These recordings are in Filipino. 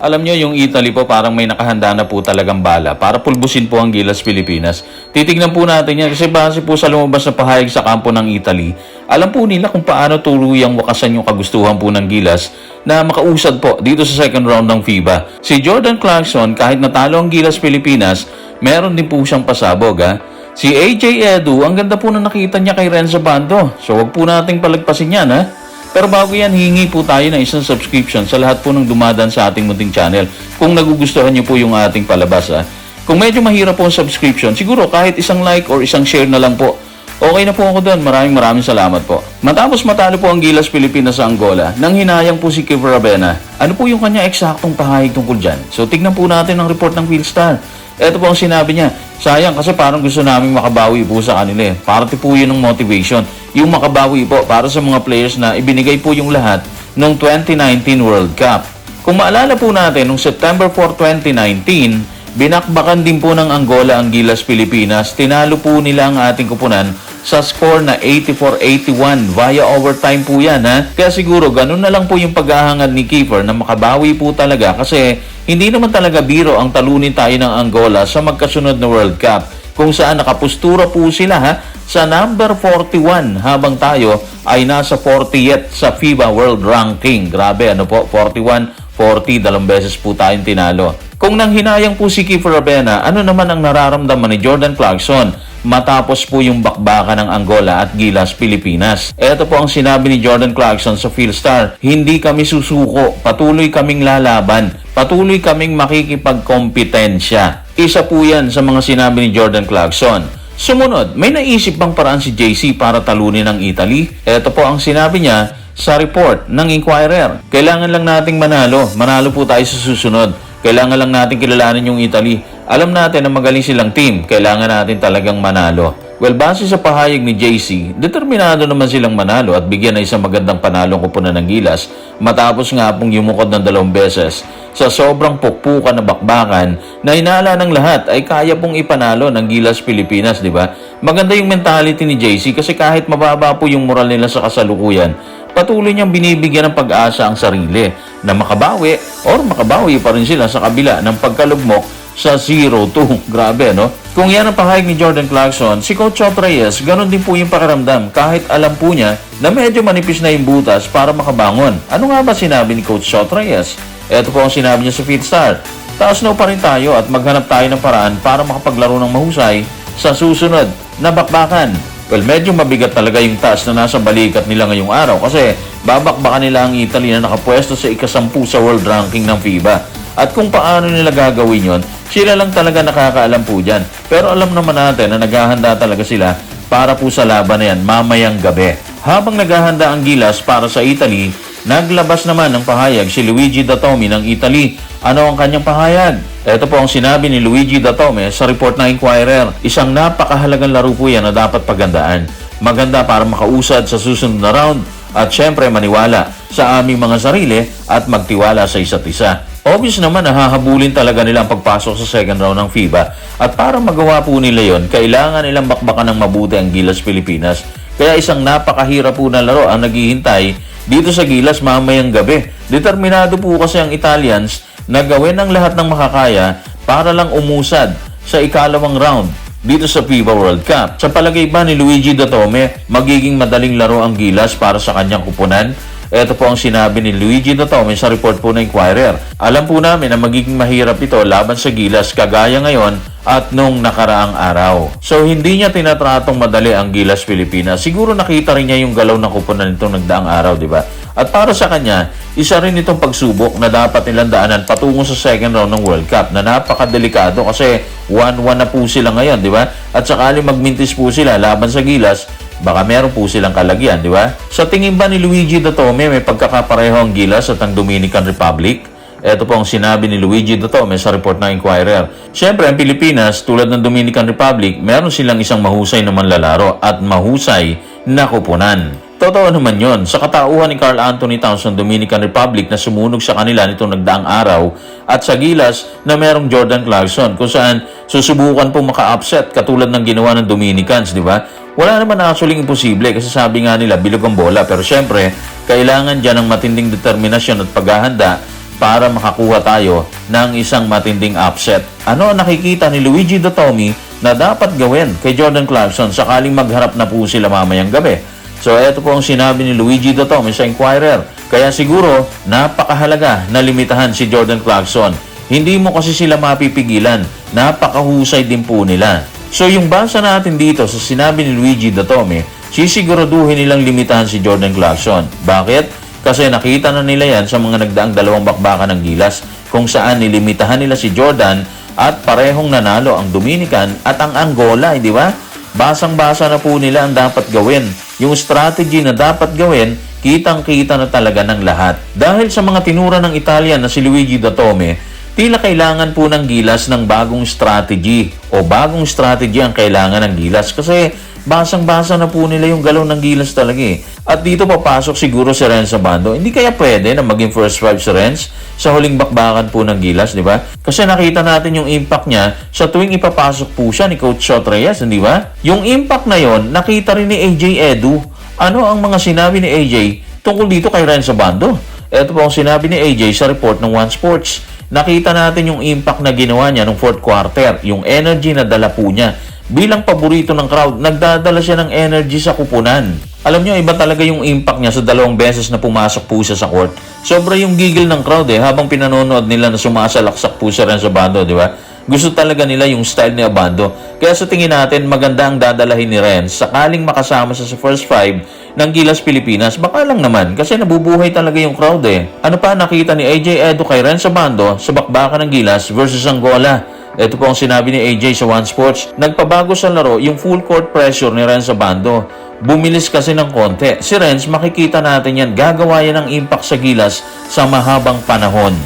Alam nyo, yung Italy po parang may nakahanda na po talagang bala para pulbusin po ang Gilas Pilipinas. Titignan po natin yan kasi base po sa lumabas na pahayag sa kampo ng Italy, alam po nila kung paano tuluyang wakasan yung kagustuhan po ng Gilas na makausad po dito sa second round ng FIBA. Si Jordan Clarkson, kahit natalo ang Gilas Pilipinas, meron din po siyang pasabog ha. Si AJ Edu, ang ganda po na nakita niya kay Renzo Bando. So wag po nating palagpasin yan ha. Pero bago yan, hingi po tayo ng isang subscription sa lahat po ng dumadaan sa ating munting channel. Kung nagugustuhan niyo po yung ating palabas ha. Kung medyo mahirap po ang subscription, siguro kahit isang like or isang share na lang po. Okay na po ako doon. Maraming maraming salamat po. Matapos matalo po ang Gilas Pilipinas sa Angola, nang hinayang po si Kevin Rabena, ano po yung kanya eksaktong pahayag tungkol dyan? So tignan po natin ang report ng Philstar. Ito po ang sinabi niya. Sayang kasi parang gusto namin makabawi po sa kanila eh. Parte po yun ng motivation. Yung makabawi po para sa mga players na ibinigay po yung lahat ng 2019 World Cup. Kung maalala po natin, noong September 4, 2019, binakbakan din po ng Angola ang Gilas Pilipinas. Tinalo po nila ang ating kupunan sa score na 84-81 via overtime po yan ha. Kaya siguro ganun na lang po yung paghahangad ni Kiefer na makabawi po talaga kasi hindi naman talaga biro ang talunin tayo ng Angola sa magkasunod na World Cup kung saan nakapustura po sila ha sa number 41 habang tayo ay nasa 40th sa FIBA World Ranking. Grabe ano po, 41, 40, dalawang beses po tayong tinalo. Kung nang hinayang po si Kiefer Rabena, ano naman ang nararamdaman ni Jordan Clarkson matapos po yung bakbakan ng Angola at Gilas, Pilipinas. Ito po ang sinabi ni Jordan Clarkson sa Philstar, Hindi kami susuko, patuloy kaming lalaban, patuloy kaming makikipagkompetensya. Isa po yan sa mga sinabi ni Jordan Clarkson. Sumunod, may naisip bang paraan si JC para talunin ang Italy? Ito po ang sinabi niya sa report ng Inquirer. Kailangan lang nating manalo. Manalo po tayo sa susunod. Kailangan lang natin kilalanin yung Italy. Alam natin na magaling silang team. Kailangan natin talagang manalo. Well, base sa pahayag ni JC, determinado naman silang manalo at bigyan ng isang magandang panalong kupunan ng gilas matapos nga pong yumukod ng dalawang beses sa sobrang pukpukan na bakbakan na inala ng lahat ay kaya pong ipanalo ng Gilas Pilipinas, di ba? Maganda yung mentality ni JC kasi kahit mababa po yung moral nila sa kasalukuyan, patuloy niyang binibigyan ng pag-asa ang sarili na makabawi or makabawi pa rin sila sa kabila ng pagkalugmok sa 0-2. Grabe, no? Kung yan ang pahayag ni Jordan Clarkson, si Coach Chot Reyes, ganun din po yung pakiramdam kahit alam po niya na medyo manipis na yung butas para makabangon. Ano nga ba sinabi ni Coach Chot Reyes? Ito po ang sinabi niya sa Feedstar. Taas na pa rin tayo at maghanap tayo ng paraan para makapaglaro ng mahusay sa susunod na bakbakan. Well, medyo mabigat talaga yung taas na nasa balikat nila ngayong araw kasi babakbakan nila ang Italy na nakapwesto sa ikasampu sa world ranking ng FIBA. At kung paano nila gagawin yon, sila lang talaga nakakaalam po dyan. Pero alam naman natin na naghahanda talaga sila para po sa laban na yan mamayang gabi. Habang naghahanda ang Gilas para sa Italy, naglabas naman ng pahayag si Luigi Datome ng Italy. Ano ang kanyang pahayag? Ito po ang sinabi ni Luigi Datome sa report ng Inquirer. Isang napakahalagang laro po yan na dapat pagandaan. Maganda para makausad sa susunod na round at syempre maniwala sa aming mga sarili at magtiwala sa isa't isa. Obvious naman na hahabulin talaga nila ang pagpasok sa second round ng FIBA at para magawa po nila yon, kailangan nilang bakbakan ng mabuti ang Gilas Pilipinas. Kaya isang napakahirap po na laro ang naghihintay dito sa Gilas mamayang gabi. Determinado po kasi ang Italians na gawin ang lahat ng makakaya para lang umusad sa ikalawang round dito sa FIBA World Cup. Sa palagay ba ni Luigi Datome, magiging madaling laro ang Gilas para sa kanyang kupunan? Ito po ang sinabi ni Luigi Datome sa report po ng Inquirer. Alam po namin na magiging mahirap ito laban sa Gilas kagaya ngayon at nung nakaraang araw. So hindi niya tinatratong madali ang Gilas Pilipinas. Siguro nakita rin niya yung galaw ng kupunan nitong nagdaang araw, di ba? At para sa kanya, isa rin itong pagsubok na dapat nilang daanan patungo sa second round ng World Cup na napakadelikado kasi 1-1 na po sila ngayon, di ba? At sakali magmintis po sila laban sa Gilas, baka meron po silang kalagyan, di ba? Sa tingin ba ni Luigi Datome may pagkakapareho ang Gilas at ang Dominican Republic? Ito po ang sinabi ni Luigi Datome sa report ng Inquirer. Siyempre, ang Pilipinas, tulad ng Dominican Republic, meron silang isang mahusay na manlalaro at mahusay na kupunan. Totoo naman yon. Sa katauhan ni Carl Anthony Towns ng Dominican Republic na sumunog sa kanila nitong nagdaang araw at sa gilas na merong Jordan Clarkson kung saan susubukan po maka-upset katulad ng ginawa ng Dominicans, di ba? Wala naman actually imposible kasi sabi nga nila bilog ang bola pero syempre kailangan dyan ng matinding determinasyon at paghahanda para makakuha tayo ng isang matinding upset. Ano ang nakikita ni Luigi Dotomi na dapat gawin kay Jordan Clarkson sakaling magharap na po sila mamayang gabi? So ito po ang sinabi ni Luigi Dotomi sa Inquirer. Kaya siguro napakahalaga na limitahan si Jordan Clarkson. Hindi mo kasi sila mapipigilan. Napakahusay din po nila. So yung basa natin dito sa sinabi ni Luigi Datome, sisiguraduhin nilang limitahan si Jordan Clarkson. Bakit? Kasi nakita na nila yan sa mga nagdaang dalawang bakbakan ng gilas kung saan nilimitahan nila si Jordan at parehong nanalo ang Dominican at ang Angola, eh, di ba? Basang-basa na po nila ang dapat gawin. Yung strategy na dapat gawin, kitang-kita na talaga ng lahat. Dahil sa mga tinura ng Italian na si Luigi Datome, tila kailangan po ng gilas ng bagong strategy o bagong strategy ang kailangan ng gilas kasi basang-basa na po nila yung galaw ng gilas talaga eh. At dito papasok siguro si Renz Abando. Hindi kaya pwede na maging first five si Renz sa huling bakbakan po ng gilas, di ba? Kasi nakita natin yung impact niya sa tuwing ipapasok po siya ni Coach Shot Reyes, di ba? Yung impact na yon nakita rin ni AJ Edu. Ano ang mga sinabi ni AJ tungkol dito kay Renz Abando? Ito po ang sinabi ni AJ sa report ng One Sports. Nakita natin yung impact na ginawa niya nung fourth quarter, yung energy na dala po niya. Bilang paborito ng crowd, nagdadala siya ng energy sa kupunan. Alam niyo, iba talaga yung impact niya sa dalawang beses na pumasok po siya sa court. Sobra yung gigil ng crowd eh, habang pinanonood nila na sumasalaksak po rin sa bando, di ba? Gusto talaga nila yung style ni Abando. Kaya sa tingin natin, maganda ang dadalahin ni Renz. Sakaling makasama sa first five ng Gilas Pilipinas, baka lang naman kasi nabubuhay talaga yung crowd eh. Ano pa nakita ni AJ Edo kay Renz Abando sa bakbakan ng Gilas versus Angola? Ito po ang sinabi ni AJ sa One Sports. Nagpabago sa laro yung full court pressure ni Renz Abando. Bumilis kasi ng konti. Si Renz, makikita natin yan, gagawa yan ng impact sa Gilas sa mahabang panahon.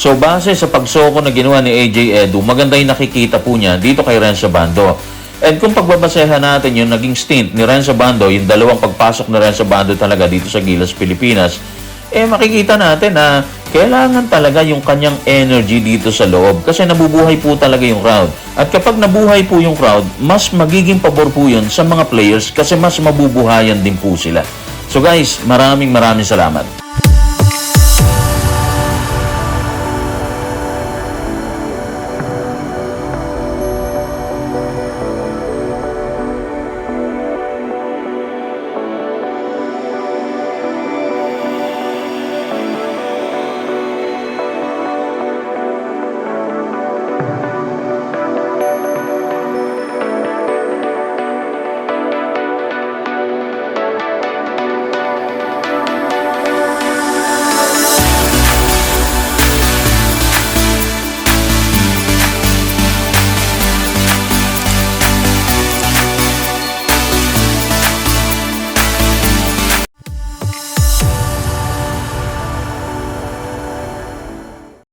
So base sa pagsoko na ginawa ni AJ Edu, maganda yung nakikita po niya dito kay Renzo Bando. And kung pagbabasehan natin yung naging stint ni Renzo Bando, yung dalawang pagpasok ni Renzo Bando talaga dito sa Gilas, Pilipinas, eh makikita natin na kailangan talaga yung kanyang energy dito sa loob kasi nabubuhay po talaga yung crowd. At kapag nabuhay po yung crowd, mas magiging pabor po yun sa mga players kasi mas mabubuhayan din po sila. So guys, maraming maraming salamat.